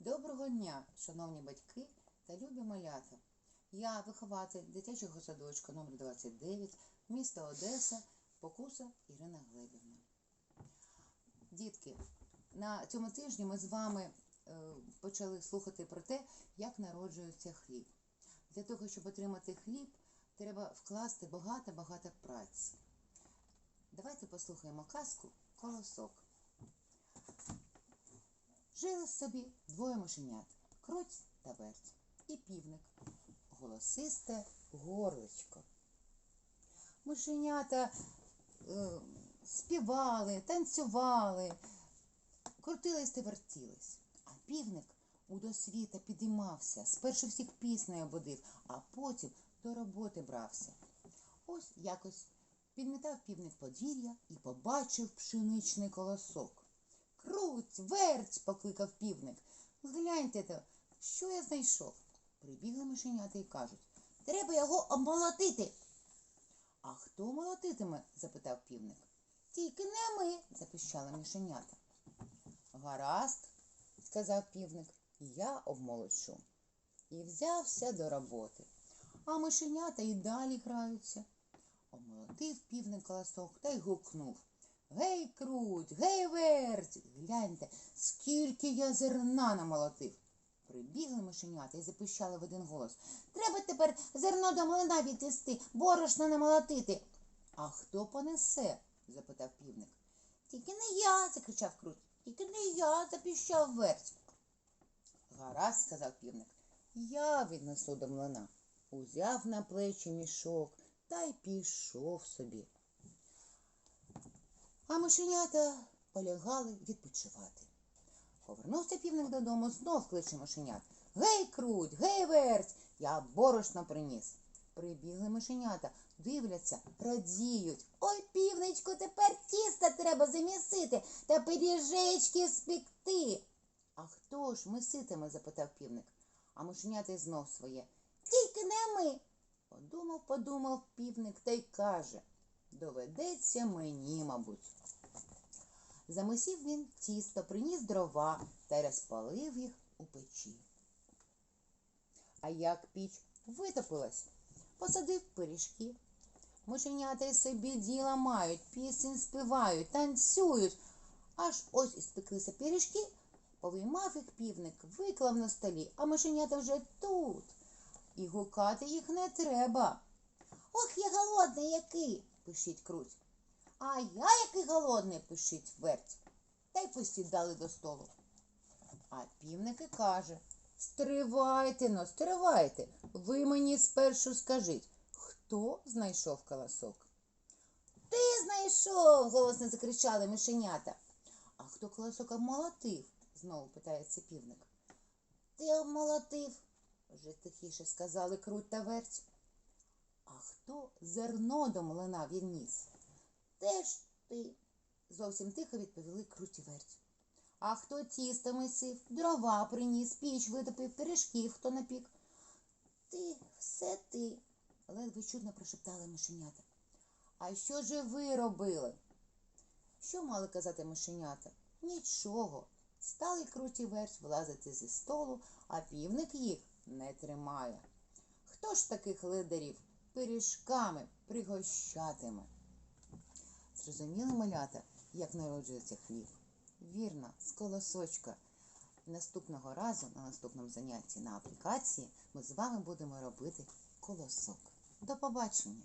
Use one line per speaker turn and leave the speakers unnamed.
Доброго дня, шановні батьки та любі малята. Я вихователь дитячого садочка номер 29 міста Одеса, Покуса Ірина Глебівна. Дітки, на цьому тижні ми з вами е, почали слухати про те, як народжується хліб. Для того, щоб отримати хліб, треба вкласти багато-багато праці. Давайте послухаємо казку Колосок. Жили собі двоє мишенят круть та верть і півник, голосисте горличко. Мишенята е, співали, танцювали, крутились та вертілись, а півник у досвіта підіймався, спершу всіх піснею будив, а потім до роботи брався. Ось якось підмітав півник подвір'я і побачив пшеничний колосок. Круть, верть, покликав півник. Гляньте то, що я знайшов. Прибігли мишенята і кажуть, треба його обмолотити. А хто молотитиме? запитав півник. Тільки не ми, запищали мишенята. Гаразд, сказав півник, я обмолочу. І взявся до роботи. А мишенята і далі граються. Обмолотив півник колосок та й гукнув. Гей, круть, гей, верть, гляньте, скільки я зерна намолотив. Прибігли мишенята і запищали в один голос. Треба тепер зерно до млина відвести, борошно намолотити. А хто понесе? запитав півник. Тільки не я, закричав круть. Тільки не я, запіщав верть. Гаразд, сказав півник. Я віднесу до млина. Узяв на плечі мішок та й пішов собі. А мишенята полягали відпочивати. Повернувся півник додому, знов кличе мишенят. Гей, круть, гей, верть, я борошно приніс. Прибігли мишенята, дивляться, радіють. Ой, півничку, тепер тіста треба замісити та пиріжечки спекти. А хто ж миситиме? запитав півник. А мишенята й знов своє. Тільки не ми. Подумав, подумав півник та й каже. Доведеться мені, мабуть. Замисів він тісто, приніс дрова та розпалив їх у печі. А як піч витопилась, посадив пиріжки. Мишенята собі діла мають, пісень співають, танцюють. Аж ось і спеклися пиріжки, повиймав їх півник, виклав на столі, а мишенята вже тут. І гукати їх не треба. Ох, я голодний який, пишіть круть. А я який голодний, пишіть верть. Та й посідали до столу. А півник і каже Стривайте но, стривайте. Ви мені спершу скажіть, хто знайшов колосок? Ти знайшов. голосно закричали мишенята. А хто колосок обмолотив? знову питається півник. Ти обмолотив, вже тихіше сказали круть та верть. А хто зерно до млина відніс? Теж ти, зовсім тихо відповіли крутіверть. А хто тісто мисив, дрова приніс, піч витопив, пиріжків хто напік? Ти, все ти, ледве чудно прошептали мишенята. А що же ви робили? Що мали казати мишенята? Нічого. Стали круті верть вилазити зі столу, а півник їх не тримає. Хто ж таких лидерів пиріжками пригощатиме? Зрозуміли малята, як народжується хліб? Вірно, з колосочка. Наступного разу, на наступному занятті на аплікації, ми з вами будемо робити колосок. До побачення!